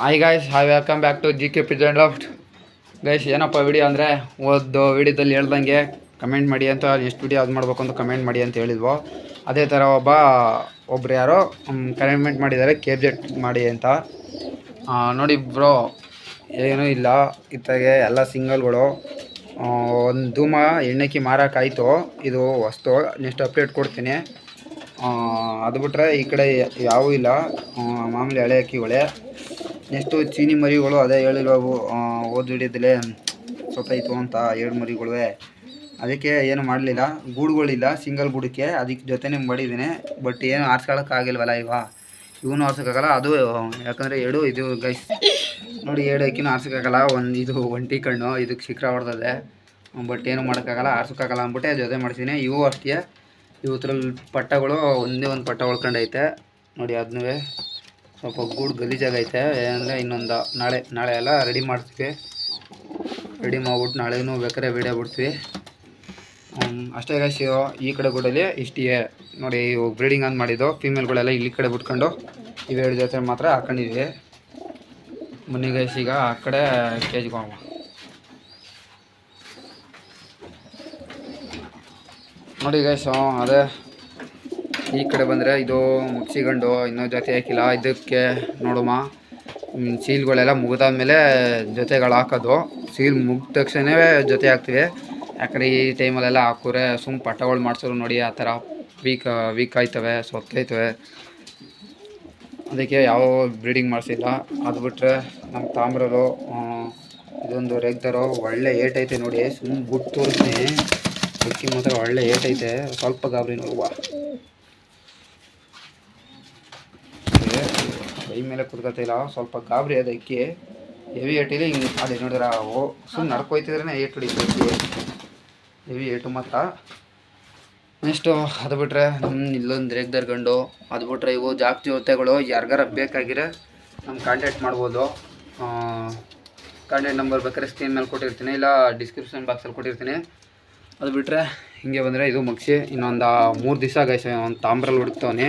Hi guys hi welcome back to G K present loft guys ಏನಪ್ಪ video ಅಂದರೆ, ಓದ್ದು ವಿಡಿಯೋದಲ್ಲಿ ಹೇಳ್ದಂಗೆ ಕಮೆಂಟ್ ಮಾಡಿ ಅಂತ ಎಷ್ಟು ವಿಡಿಯೋ ಅದು ಮಾಡ್ಬೇಕು ಅಂತ ಕಮೆಂಟ್ ಮಾಡಿ ಅಂತ ಹೇಳಿದ್ವು. ಅದೇ ಥರ ಒಬ್ಬ, ಒಬ್ರು ಯಾರೋ ಕಮೆಂಟ್ ಮಾಡಿದ್ದಾರೆ ಕೆ ಜೆಟ್ ಮಾಡಿ ಅಂತ. ನೋಡಿ ಬ್ರೋ ಏನೂ ಇಲ್ಲ. ಇತ್ತಾಗೆ ಎಲ್ಲ ಸಿಂಗಲ್ಗಳು ಒಂದು ಧೂಮ ಎಣ್ಣೆಕ್ಕಿ ಮಾರೋಕ್ಕಾಯಿತು. ಇದು ವಸ್ತು ನೆಕ್ಸ್ಟ್ ಅಪ್ಡೇಟ್ ಕೊಡ್ತೀನಿ. ಅದು ಬಿಟ್ಟರೆ ಈ ಕಡೆ ಯಾವೂ ಇಲ್ಲ. ಮಾಮೂಲಿ ಹಳೆ ಅಕ್ಕಿಗಳೇ. ನೆಕ್ಸ್ಟು ಚೀನಿ ಮರಿಗಳು ಅದೇ ಹೇಳಿರೋವು ಓದು ಹಿಡಿದಲೆ ಸೊತ್ತೈತು ಅಂತ ಎರಡು ಮರಿಗಳು ಅದಕ್ಕೆ ಏನು ಮಾಡಲಿಲ್ಲ, ಗೂಡುಗಳಿಲ್ಲ, ಸಿಂಗಲ್ ಗೂಡಕ್ಕೆ ಅದಕ್ಕೆ ಜೊತೆನೇ ಮಾಡಿದ್ದೀನಿ. ಬಟ್ ಏನು ಆರಿಸ್ಕೊಳಕ್ಕಾಗಿಲ್ವಲ್ಲ ಇವ. ಇವನು ಆರ್ಸೋಕ್ಕಾಗಲ್ಲ, ಅದು, ಯಾಕಂದರೆ ಎರಡು ಇದು ಗೈಸ್ ನೋಡಿ ಎರಡು ಅಕ್ಕಿನೂ ಆರ್ಸೋಕ್ಕಾಗಲ್ಲ, ಒಂದು ಇದು ಒಂಟಿ ಕಣ್ಣು, ಇದಕ್ಕೆ ಶಿಖರ ಹೊಡೆದದೆ. ಬಟ್ ಏನು ಮಾಡೋಕ್ಕಾಗಲ್ಲ, ಆರಿಸೋಕ್ಕಾಗಲ್ಲ ಅಂದ್ಬಿಟ್ಟೆ ಜೊತೆ ಮಾಡ್ತೀನಿ ಇವು ಅಷ್ಟೇ. ಇವತ್ತರಲ್ಲಿ ಪಟ್ಟಗಳು, ಒಂದೇ ಒಂದು ಪಟ್ಟ ಉಳ್ಕೊಂಡೈತೆ. ನೋಡಿ ಅದನ್ನೂ ಸ್ವಲ್ಪ ಗೂಡು ಗಲೀಜಾಗೈತೆ ಏನಂದರೆ ಇನ್ನೊಂದು ನಾಳೆ ನಾಳೆ ಎಲ್ಲ ರೆಡಿ ಮಾಡ್ತೀವಿ. ರೆಡಿ ಮಾಡ್ಬಿಟ್ಟು ನಾಳೆನೂ ಬೇಕಾದ್ರೆ ವಿಡಿಯೋ ಬಿಡ್ತೀವಿ. ಅಷ್ಟೇ ಗೈಸ್ ಈ ಕಡೆ ಗೂಡಲ್ಲಿ ಇಷ್ಟಿಗೆ ನೋಡಿ ಬ್ರೀಡಿಂಗ್ ಅಂತ ಮಾಡಿದ್ದು. ಫೀಮೇಲ್ಗಳೆಲ್ಲ ಇಲ್ಲಿ ಕಡೆ ಬಿಟ್ಕೊಂಡು ಇವೆರಡು ಜೊತೆ ಮಾತ್ರ ಹಾಕೊಂಡಿದ್ವಿ. ಮುನ್ನಿ ಗೈಸ್ ಈಗ ಆ ಕಡೆ ಕೇಜ್ಗೆ ಹೋಗೋಣ. ನೋಡಿ ಗೈಸ್ ಅದೇ ಈ ಕಡೆ ಬಂದರೆ ಇದು ಮುಗಿಸಿಕೊಂಡು ಇನ್ನೂ ಜೊತೆ ಹಾಕಿಲ್ಲ. ಇದಕ್ಕೆ ನೋಡಮ್ಮ ಸೀಲ್ಗಳೆಲ್ಲ ಮುಗಿದಾದ್ಮೇಲೆ ಜೊತೆಗಳು ಹಾಕೋದು. ಸೀಲ್ ಮುಗಿದ ತಕ್ಷಣವೇ ಜೊತೆ ಹಾಕ್ತೀವಿ. ಯಾಕಂದರೆ ಈ ಟೈಮಲ್ಲೆಲ್ಲ ಹಾಕಿದ್ರೆ ಸುಮ್ಮ ಪಟ್ಟಗಳು ಮಾಡಿಸೋರು ನೋಡಿ ಆ ಥರ ವೀಕ್ ವೀಕ್ ಆಯ್ತವೆ ಸೊತ್ತೈತವೆ ಅದಕ್ಕೆ ಯಾವ ಬ್ರೀಡಿಂಗ್ ಮಾಡಿಸಿಲ್ಲ. ಅದು ಬಿಟ್ಟರೆ ನಮ್ಮ ತಾಮ್ರರು ಇದೊಂದು ರೆಗ್ದರು ಒಳ್ಳೆ ಏಟೈತೆ ನೋಡಿ. ಸುಮ್ಮ ಬಿಟ್ಟು ತೋರಿಸ್ತೀನಿ. ಮಾತ್ರ ಒಳ್ಳೆ ಏಟೈತೆ ಸ್ವಲ್ಪ ಗಾಬರಿ ನೋಡುವ. ಕೈ ಮೇಲೆ ಕುತ್ಕೊತಿಲ್ಲ ಸ್ವಲ್ಪ ಗಾಬರಿ ಅದಕ್ಕೆ ಹೆವಿ ಏಟಿಲಿ ಹಿಂಗೆ ಅದೇ ನೋಡಿದ್ರೆ ಓ ಸುಮ್ಮನೆ ನಡ್ಕೊಯ್ತಿದ್ರೆ ಏಟ್ ಹೊಡಿತೈತಿ ಹೆವಿ ಏಟು ಮಾತ್ರ ನೆಕ್ಸ್ಟು ಅದು ಬಿಟ್ರೆ ನಮ್ಮ ಇಲ್ಲೊಂದು ರೇಗ್ ಗಂಡು ಅದು ಬಿಟ್ರೆ ಇವು ಜಾಸ್ತಿ ಜೊತೆಗಳು. ಯಾರಿಗಾರ ಬೇಕಾಗಿರೆ ನಮ್ಮ ಕಾಂಟ್ಯಾಕ್ಟ್ ಮಾಡ್ಬೋದು. ಕಾಂಟ್ಯಾಕ್ಟ್ ನಂಬರ್ ಬೇಕಾದ್ರೆ ಸ್ಕ್ರೀನ್ ಮೇಲೆ ಕೊಟ್ಟಿರ್ತೀನಿ. ಇಲ್ಲ ಡಿಸ್ಕ್ರಿಪ್ಷನ್ ಬಾಕ್ಸಲ್ಲಿ ಕೊಟ್ಟಿರ್ತೀನಿ. ಅದು ಬಿಟ್ಟರೆ ಹಿಂಗೆ ಬಂದರೆ ಇದು ಮುಗಿಸಿ. ಇನ್ನೊಂದು ಮೂರು ದಿವಸ ಗೈಸ್ ಒಂದು ತಾಮ್ರಲ್ಲಿ ಹುಡುಕ್ತವನೆ.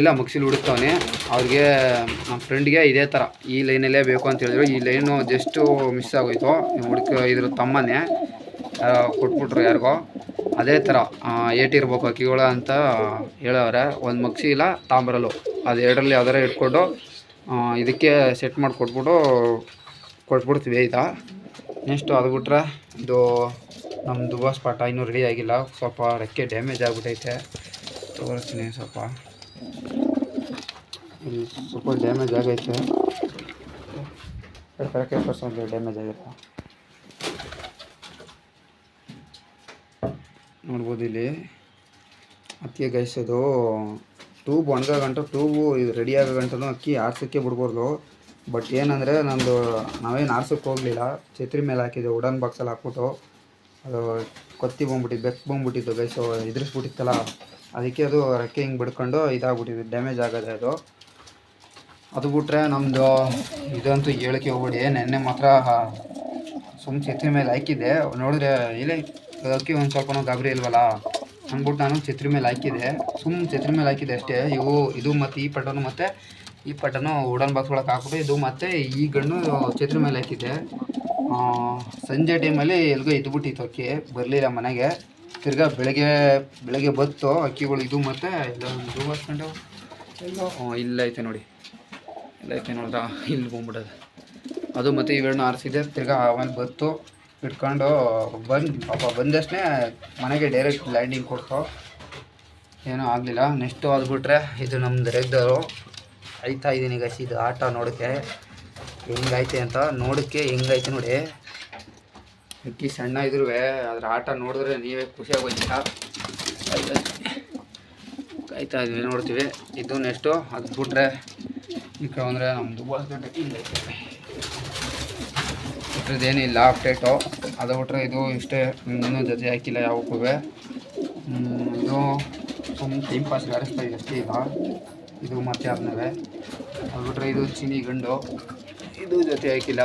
ಇಲ್ಲ, ಮುಗಿಸಿಲ್ ಹುಡುಕ್ತವನೆ. ಅವ್ರಿಗೆ ನಮ್ಮ ಫ್ರೆಂಡ್ಗೆ ಇದೇ ಥರ ಈ ಲೈನಲ್ಲೇ ಬೇಕು ಅಂತ ಹೇಳಿದ್ರು. ಈ ಲೈನು ಜಸ್ಟು ಮಿಸ್ ಆಗೋಯ್ತು. ಹುಡುಕ, ಇದ್ರ ತಮ್ಮನೇ ಕೊಟ್ಬಿಟ್ರು ಯಾರಿಗೋ. ಅದೇ ಥರ ಏಟಿರ್ಬೇಕು ಅಕ್ಕಿಗಳು ಅಂತ ಹೇಳವ್ರೆ. ಒಂದು ಮಗ್ಸಿ ಇಲ್ಲ ತಾಮ್ರಲ್ಲು ಅದು ಎರಡರಲ್ಲಿ ಯಾವ್ದಾರ ಇಟ್ಕೊಂಡು ಇದಕ್ಕೆ ಸೆಟ್ ಮಾಡಿ ಕೊಟ್ಬಿಟ್ಟು, ಕೊಟ್ಬಿಡ್ತೀವಿ, ಆಯಿತಾ? ನೆಕ್ಸ್ಟು ಅದು ಬಿಟ್ರೆ, ಇದು ನಮ್ಮ ದುಬಾಸ್ ಸ್ಪಾಟ ಇನ್ನೂ ರೆಡಿ ಆಗಿಲ್ಲ. ಸ್ವಲ್ಪ ರೆಕ್ಕೆ ಡ್ಯಾಮೇಜ್ ಆಗಿಬಿಟ್ಟೈತೆ ತೋರಿಸ್ತೀನಿ ಸ್ವಲ್ಪ. ಇಲ್ಲಿ ಸ್ವಲ್ಪ ಡ್ಯಾಮೇಜ್ ಆಗೈತೆ. ಕರೆಕ್ಟಾಗಿ ಪರ್ಸೆಂಟ್ ಡ್ಯಾಮೇಜ್ ಆಗೈತೆ ನೋಡ್ಬೋದು ಇಲ್ಲಿ. ಅಕ್ಕಿ ಗೈಸೋದು ಟ್ಯೂಬ್ ಒಣಗೋ ಗಂಟು ಟ್ಯೂಬು ಇದು ರೆಡಿ ಆಗೋ ಅಕ್ಕಿ ಆರ್ಸೋಕ್ಕೆ ಬಿಡ್ಬೋದು ಬಟ್ ಏನಂದರೆ ನಂದು ನಾವೇನು ಆರ್ಸೋಕ್ಕೆ ಹೋಗಲಿಲ್ಲ. ಛತ್ರಿ ಮೇಲೆ ಹಾಕಿದ್ದೆ ವುಡನ್ ಬಾಕ್ಸಲ್ಲಿ ಹಾಕ್ಬಿಟ್ಟು. ಅದು, ಕೊತ್ತಿ ಬಂದ್ಬಿಟ್ಟಿದ್ದು ಬೆಕ್ಕು ಬಂದ್ಬಿಟ್ಟಿದ್ದು ಗೈಸು ಇದ್ರಿಸ್ಬಿಟ್ಟಿತ್ತಲ್ಲ ಅದಕ್ಕೆ ಅದು ರೆಕ್ಕೆ ಹಿಂಗೆ ಬಿಡ್ಕೊಂಡು ಇದಾಗ್ಬಿಟ್ಟಿದೆ ಡ್ಯಾಮೇಜ್ ಆಗದೆ ಅದು. ಅದು ಬಿಟ್ರೆ ನಮ್ಮದು ಇದಂತೂ ಹೇಳಕ್ಕೆ ಹೋಗ್ಬಿಡಿ, ನೆನ್ನೆ ಮಾತ್ರ ಸುಮ್ ಛತ್ರಿ ಮೇಲೆ ಹಾಕಿದ್ದೆ. ನೋಡಿದ್ರೆ ಇಲ್ಲಿ ಅದಕ್ಕೆ ಒಂದು ಸ್ವಲ್ಪ ಗಾಬರಿ ಇಲ್ವಲ್ಲ? ಅಂದ್ಬಿಟ್ಟು ನಾನು ಛತ್ರಿ ಮೇಲೆ ಹಾಕಿದ್ದೆ. ಸುಮ್ಮ ಛತ್ರಿ ಮೇಲೆ ಹಾಕಿದ್ದೆ ಅಷ್ಟೇ. ಇವು, ಇದು ಮತ್ತು ಈ ಪಟನು ಮತ್ತು ಈ ಪಟನು ವುಡನ್ ಬಾಕ್ಸ್ ಒಳಗೆ ಹಾಕ್ಬಿಟ್ಟು ಇದು ಮತ್ತು ಈ ಗಣ್ಣು ಛತ್ರಿ ಮೇಲೆ ಹಾಕಿದ್ದೆ. ಸಂಜೆ ಟೈಮಲ್ಲಿ ಎಲ್ಗೋ ಇದ್ಬಿಟ್ಟಿತ್ತು ಅಕ್ಕಿ, ಬರಲಿಲ್ಲ ಮನೆಗೆ. ತಿರ್ಗಾ ಬೆಳಗ್ಗೆ ಬೆಳಗ್ಗೆ ಬತ್ತು ಅಕ್ಕಿಗಳು ಇದು ಮತ್ತು ಇದು ಇದು ಎಲ್ಲೋ ಹ್ಞೂ ಇಲ್ಲೈತೆ ನೋಡಿ. ಇಲ್ಲೈತೆ ನೋಡ್ದ ಇಲ್ಲಿ ಬಂದ್ಬಿಡೋದು ಅದು ಮತ್ತು ಇವೆರಡನ್ನ ಆರಿಸಿದೆ. ತಿರ್ಗ ಆಮೇಲೆ ಬತ್ತು ಇಟ್ಕೊಂಡು, ಬಂದು, ಪಾಪ ಬಂದಷ್ಟೇ ಮನೆಗೆ ಡೈರೆಕ್ಟ್ ಲ್ಯಾಂಡಿಂಗ್ ಕೊಡ್ತು. ಏನೂ ಆಗಲಿಲ್ಲ. ನೆಕ್ಸ್ಟು ಅದು ಇದು ನಮ್ದು ರೆಗ್ದರು ಆಯ್ತಾ ಇದ್ದೀನಿ ಗಸಿ ಇದು ಆಟ ನೋಡೋಕ್ಕೆ ಹೆಂಗೈತೆ ಅಂತ ನೋಡೋಕ್ಕೆ ಹೆಂಗೈತೆ ನೋಡಿ. ಅಕ್ಕಿ ಸಣ್ಣ ಇದ್ರು ಅದ್ರ ಆಟ ನೋಡಿದ್ರೆ ನೀವೇ ಖುಷಿಯಾಗೋಯ್ತೀರ ಕಾಯ್ತಾ ಇದ್ವಿ, ನೋಡ್ತೀವಿ. ಇದು ನೆಕ್ಸ್ಟು ಅದು ಬಿಟ್ರೆ ಈ ಕಡೆ ಅಂದರೆ ನಮ್ಮದು ಗಂಟೆ ಇಲ್ಲೈತೆ ಇಲ್ಲ ಅಪ್ಡೇಟು ಅದು ಬಿಟ್ರೆ ಇದು ಇಷ್ಟೇ, ಇನ್ನೂ ಜೊತೆ ಹಾಕಿಲ್ಲ ಯಾವಕ್ಕೂ ಇದು ಸುಮ್ಮನೆ ಟೈಮ್ ಪಾಸ್ ಆಡಿಸ್ತಾ ಅಷ್ಟೇ ಈಗ. ಇದು ಮತ್ತೆ ಆದ್ಮೇಲೆ. ಅದು ಬಿಟ್ರೆ ಇದು ಚೀನಿ ಗಂಡು. ಇದು ಜೊತೆ ಹಾಕಿಲ್ಲ.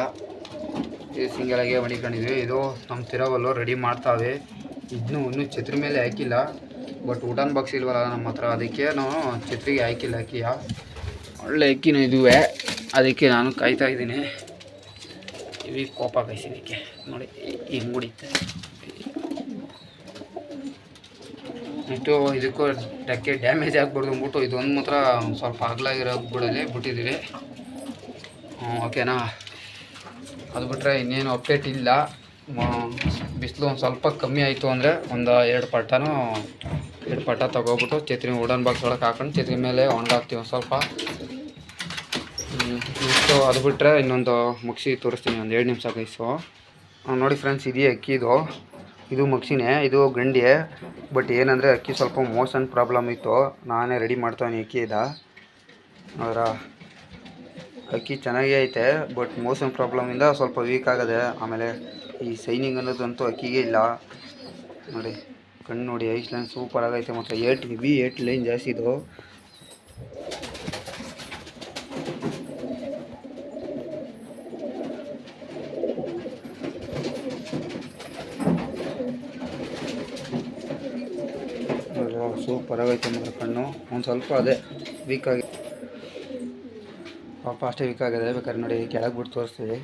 ಸಿಂಗಲಾಗೆ ಮಡಿಕೊಂಡಿದ್ವಿ ಇದು ನಮ್ಮ ತಿರವಲ್ಲು ರೆಡಿ ಮಾಡ್ತಾವೆ. ಇದನ್ನು ಇನ್ನೂ ಛತ್ರಿ ಮೇಲೆ ಹಾಕಿಲ್ಲ. ಬಟ್ ಊಟನ್ ಬಾಕ್ಸ್ ಇಲ್ವಲ್ಲ ನಮ್ಮ ಹತ್ರ. ಅದಕ್ಕೆ ನಾನು ಛತ್ರಿಗೆ ಹಾಕಿಲ್ಲ ಅಕ್ಕಿಯ. ಒಳ್ಳೆ ಅಕ್ಕಿನೂ ಇದುವೆ. ಅದಕ್ಕೆ ನಾನು ಕಾಯ್ತಾ ಇದ್ದೀನಿ. ಇವಿ ಕೋಪ ಕಾಯಿಸಿದಕ್ಕೆ ನೋಡಿ, ಹಿಂಗೆ ಮುಡಿತೆ ಇಟ್ಟು ಇದಕ್ಕೂ ಡಕ್ಕೆ ಡ್ಯಾಮೇಜ್ ಆಗ್ಬಾರ್ದು ಅಂದ್ಬಿಟ್ಟು ಇದೊಂದು ಮಾತ್ರ ಸ್ವಲ್ಪ ಅಗಲಾಗಿರೋ ಬಿಡಲಿ ಬಿಟ್ಟಿದ್ದೀವಿ ಓಕೆನಾ ಅದು ಬಿಟ್ಟರೆ ಇನ್ನೇನು ಅಪ್ಡೇಟ್ ಇಲ್ಲ. ಬಿಸಿಲು ಒಂದು ಸ್ವಲ್ಪ ಕಮ್ಮಿ ಆಯಿತು ಅಂದರೆ ಒಂದು ಎರಡು ಪಟ್ಟನೂ ಎರಡು ಪಟ್ಟ ತೊಗೊಬಿಟ್ಟು ಚೇತ್ರಿ ವುಡನ್ ಬಾಕ್ಸ್ ಒಳಗೆ ಹಾಕೊಂಡು ಚೇತ್ರಿ ಮೇಲೆ ಒಣಗಾಕ್ತೀವಿ ಒಂದು ಸ್ವಲ್ಪ. ಇಷ್ಟು. ಅದು ಬಿಟ್ಟರೆ ಇನ್ನೊಂದು ಮುಗಿಸಿ ತೋರಿಸ್ತೀನಿ ಒಂದು ಎರಡು ನಿಮಿಷ ಗೈಸು ನೋಡಿ ಫ್ರೆಂಡ್ಸ್ ಇದೆಯೇ ಅಕ್ಕಿ ಇದು. ಇದು ಮುಗಿಸಿನೇ, ಇದು ಗಂಡಿ. ಬಟ್ ಏನಂದರೆ ಅಕ್ಕಿ ಸ್ವಲ್ಪ ಮೋಷನ್ ಪ್ರಾಬ್ಲಮ್ ಇತ್ತು. ನಾನೇ ರೆಡಿ ಮಾಡ್ತಾನೆ ಅಕ್ಕಿ ಇದ. ಅವರ ಅಕ್ಕಿ ಚೆನ್ನಾಗೇ ಐತೆ ಬಟ್ ಮೋಷನ್ ಪ್ರಾಬ್ಲಮಿಂದ ಸ್ವಲ್ಪ ವೀಕ್ ಆಗದೆ, ಆಮೇಲೆ ಈ ಸೈನಿಂಗ್ ಅನ್ನೋದಂತೂ ಅಕ್ಕಿಗೆ ಇಲ್ಲ. ನೋಡಿ, ಕಣ್ಣು ನೋಡಿ ಐಸ್ ಲೈನ್ ಸೂಪರ್ ಆಗೈತೆ ಮತ್ತು ಏಟ್ ವಿ ಏಟ್ ಲೈನ್ ಜಾಸ್ತಿ ಇದು. ಸೂಪರ್ ಆಗೈತೆ ಮಾತ್ರ ಕಣ್ಣು. ಒಂದು ಸ್ವಲ್ಪ ಅದೇ ವೀಕ್ ಆಗಿ ಅಷ್ಟೇ ವೀಕ್ ಆಗಿದೆ ಬೇಕಾದ್ರೆ ನೋಡಿ, ಕೆಳಗೆ ಬಿಟ್ಟು ತೋರಿಸ್ತೀವಿ.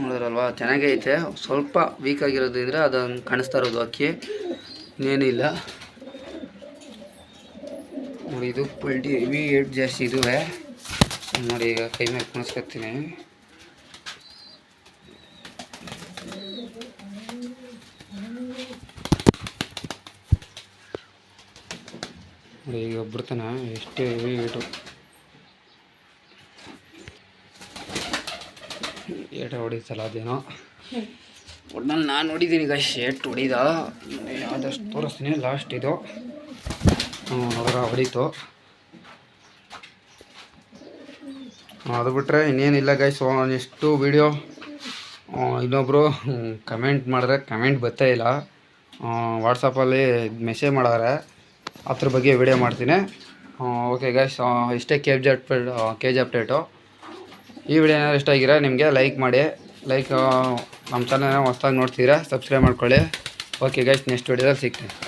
ನೋಡಿದ್ರಲ್ವಾ, ಚೆನ್ನಾಗೇ ಐತೆ. ಸ್ವಲ್ಪ ವೀಕ್ ಆಗಿರೋದು ಇದ್ರೆ ಅದು ಕಾಣಿಸ್ತಾ ಇರೋದು ಅಕ್ಕಿ. ಇನ್ನೇನಿಲ್ಲ ನೋಡಿ, ಇದು ಫುಲ್ ಹೆವಿ ಏಟ್ ಜಾಸ್ತಿ ಇದುವೆ. ನೋಡಿ, ಈಗ ಕೈ ಮೇಲೆ ಕುಣಿಸ್ಕೊತೀನಿ. ನೋಡಿ, ಈಗ ಬಿಡ್ತಾನ ಎಷ್ಟು ಹೆವಿ ಏಟು ಏಟ ಹೊಡೀತಲ್ಲ ಅದೇನೋ. ಒಟ್ನಲ್ಲಿ ನಾನು ನೋಡಿದ್ದೀನಿ ಈಗ ಶೇಟ್ ಹೊಡಿದ. ಆದಷ್ಟು ತೋರಿಸ್ತೀನಿ ಲಾಸ್ಟ್ ಇದು. ಅದರ ಹೊಡೀತು. ಅದು ಬಿಟ್ಟರೆ ಇನ್ನೇನಿಲ್ಲ ಗೈಸ್ ಎಷ್ಟು ವೀಡಿಯೋ ಇನ್ನೊಬ್ಬರು ಕಮೆಂಟ್ ಮಾಡಿದ್ರೆ ಕಮೆಂಟ್ ಬರ್ತಾ ಇಲ್ಲ. ವಾಟ್ಸಪ್ಪಲ್ಲಿ ಮೆಸೇಜ್ ಮಾಡಾರೆ ಅದ್ರ ಬಗ್ಗೆ ವಿಡಿಯೋ ಮಾಡ್ತೀನಿ. ಓಕೆ ಗೈಸ್ ಇಷ್ಟೇ K G update K G update ಈ ವಿಡಿಯೋ ಏನಾದ್ರು ಇಷ್ಟ ಆಗಿರೋ ನಿಮಗೆ ಲೈಕ್ ಮಾಡಿ. ಲೈಕ್ ನಮ್ಮ ಚಾನಲ್ನ ಹೊಸ್ದಾಗಿ ನೋಡ್ತೀರಾ ಸಬ್ಸ್ಕ್ರೈಬ್ ಮಾಡ್ಕೊಳ್ಳಿ. ಓಕೆ ಗೈಸ್ ನೆಕ್ಸ್ಟ್ ವಿಡಿಯೋದಲ್ಲಿ ಸಿಗ್ತೀನಿ.